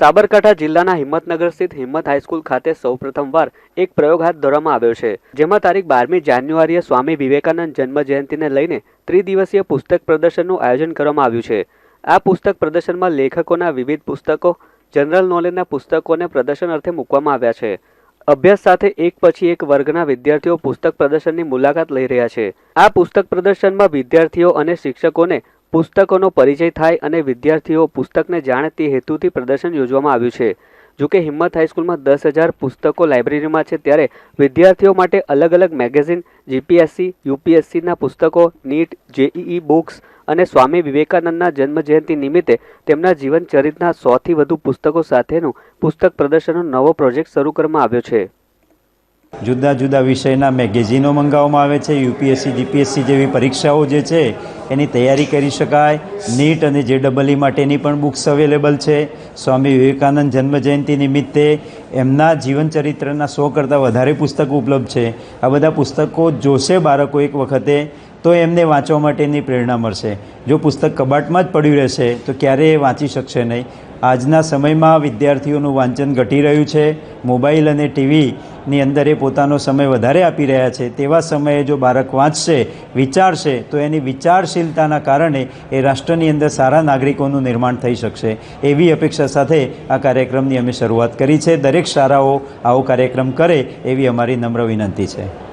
સાબરકાંઠા જિલ્લાના હિંમતનગર સ્થિત હિંમત હાઈસ્કૂલ ખાતે સૌપ્રથમવાર એક પ્રયોગ હાથ ધરવામાં આવ્યો છે, જેમાં તારીખ બારમી જાન્યુઆરીએ સ્વામી વિવેકાનંદ જન્મ જયંતિને લઈને ત્રિદિવસીય પુસ્તક પ્રદર્શનનું આયોજન કરવામાં આવ્યું છે. આ પુસ્તક પ્રદર્શનમાં લેખકોના વિવિધ પુસ્તકો, જનરલ નોલેજના પુસ્તકોને પ્રદર્શન અર્થે મૂકવામાં આવ્યા છે. અભ્યાસ સાથે એક પછી એક વર્ગના વિદ્યાર્થીઓ પુસ્તક પ્રદર્શનની મુલાકાત લઈ રહ્યા છે. આ પુસ્તક પ્રદર્શનમાં વિદ્યાર્થીઓ અને શિક્ષકોને પુસ્તકોનો પરિચય થાય અને વિદ્યાર્થીઓ પુસ્તકને જાણે તે હેતુથી પ્રદર્શન યોજવામાં આવ્યું છે. જોકે હિંમત હાઈસ્કૂલમાં દસ હજાર પુસ્તકો લાઇબ્રેરીમાં છે, ત્યારે વિદ્યાર્થીઓ માટે અલગ અલગ મેગેઝિન, જીપીએસસી, યુપીએસસીના પુસ્તકો, નીટ, જેઈઈ બુક્સ અને સ્વામી વિવેકાનંદના જન્મજયંતિ નિમિત્તે તેમના જીવનચરિતના સોથી વધુ પુસ્તકો સાથેનું પુસ્તક પ્રદર્શનનો નવો પ્રોજેક્ટ શરૂ કરવામાં આવ્યો છે. જુદા જુદા વિષયના મેગેઝિનો મંગાવવામાં આવે છે, યુપીએસસી, જીપીએસસી જેવી પરીક્ષાઓ જે છે, એની તૈયારી કરી શકાય. નીટ અને જેડબલઈ માટેની પણ બુક્સ અવેલેબલ છે. સ્વામી વિવેકાનંદ જન્મજયંતિ નિમિત્તે એમના જીવનચરિત્રના સો કરતાં વધારે પુસ્તકો ઉપલબ્ધ છે. આ બધા પુસ્તકો જોશે બાળકો એક વખતે, તો એમને વાંચવા માટેની પ્રેરણા મળશે. જો પુસ્તક કબાટમાં જ પડ્યું રહેશે, તો ક્યારેય વાંચી શકશે નહીં. આજના સમયમાં વિદ્યાર્થીઓનું વાંચન ઘટી રહ્યું છે. મોબાઈલ અને ટીવીની અંદર એ પોતાનો સમય વધારે આપી રહ્યા છે. તેવા સમયે જો બાળક વાંચશે, વિચારશે, તો એની વિચારશીલતાના કારણે એ રાષ્ટ્રની અંદર સારા નાગરિકોનું નિર્માણ થઈ શકશે. એવી અપેક્ષા સાથે આ કાર્યક્રમની અમે શરૂઆત કરી છે. દરેક શાળાઓ આવો કાર્યક્રમ કરે એવી અમારી નમ્ર વિનંતી છે.